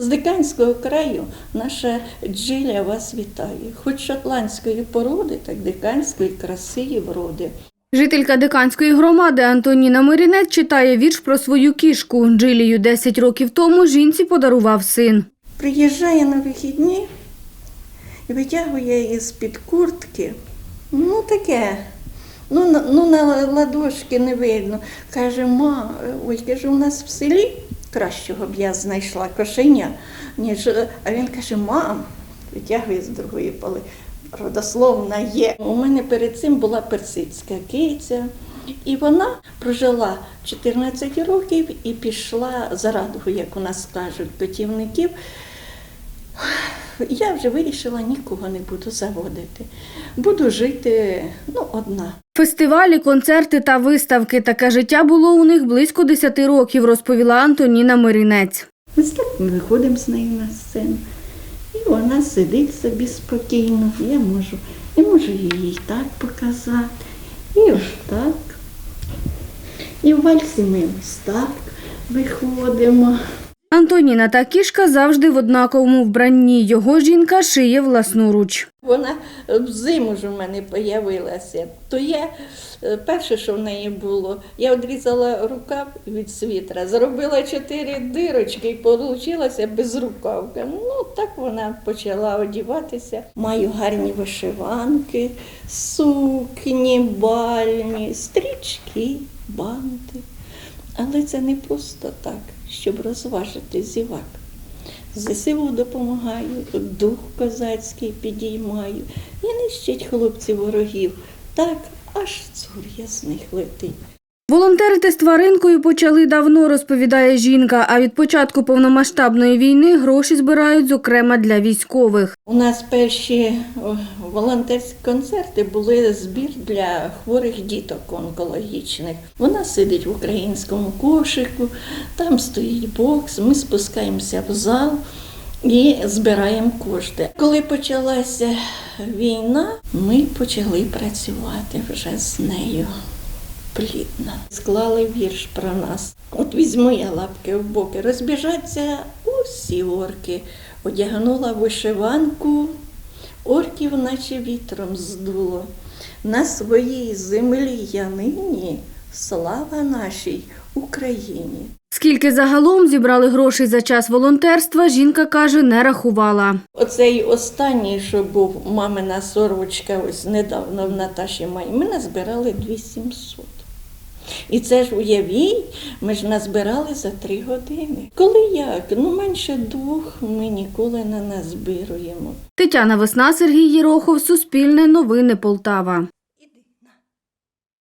З диканського краю наша Джиля вас вітає. Хоч шотландської породи, так диканської краси і вроди. Жителька диканської громади Антоніна Мирінець читає вірш про свою кішку. Джилію 10 років тому жінці подарував син. Приїжджає на вихідні і витягує із-під куртки. Ну таке. Ну, на- ну на ладошки не видно. Каже, ма, ой, каже, у нас в селі кращого б я знайшла кошеня, ніж. А він каже, мам, витягує з другої поли. Родословна є. У мене перед цим була персидська киця, і вона прожила 14 років і пішла за радугу, як у нас кажуть, котівників. Я вже вирішила, нікого не буду заводити. Буду жити ну, одна. Фестивалі, концерти та виставки. Таке життя було у них близько 10 років, розповіла Антоніна Мирінець. Ось так ми виходимо з нею на сцену. І вона сидить собі спокійно. Я можу, я можу їй так показати. І ось так. І в вальсі ми ось так виходимо. Антоніна та кішка завжди в однаковому вбранні. Його жінка шиє власноруч. Вона взиму ж у мене появилася. То я е, перше, що в неї було, я відрізала рукав від світра, зробила чотири дирочки і вийшла безрукавка. Ну так вона почала одіватися. Маю гарні вишиванки, сукні, бальні, стрічки, банти. Але це не просто так, щоб розважити зівак. ЗСУ допомагаю, дух козацький підіймаю і нищить хлопців ворогів. Так, аж цур'я з них летить. Волонтерити з тваринкою почали давно, розповідає жінка. А від початку повномасштабної війни гроші збирають, зокрема для військових. У нас перші волонтерські концерти були збір для хворих діток онкологічних. Вона сидить в українському кошику, там стоїть бокс, ми спускаємося в зал і збираємо кошти. Коли почалася війна, ми почали працювати вже з нею. Плідно. Склали вірш про нас. От візьму я лапки в боки, розбіжаться усі орки. Одягнула вишиванку, орків наче вітром здуло. На своїй землі я нині, слава нашій Україні. Скільки загалом зібрали грошей за час волонтерства, жінка каже, не рахувала. Оцей останній, що був мамина сорочка, ось недавно в Наташі Май, ми назбирали 2700. І це ж уявіть, ми ж назбирали за три години. Коли як? Ну менше двох ми ніколи не назбируємо. Тетяна Весна, Сергій Єрохов, Суспільне новини Полтава.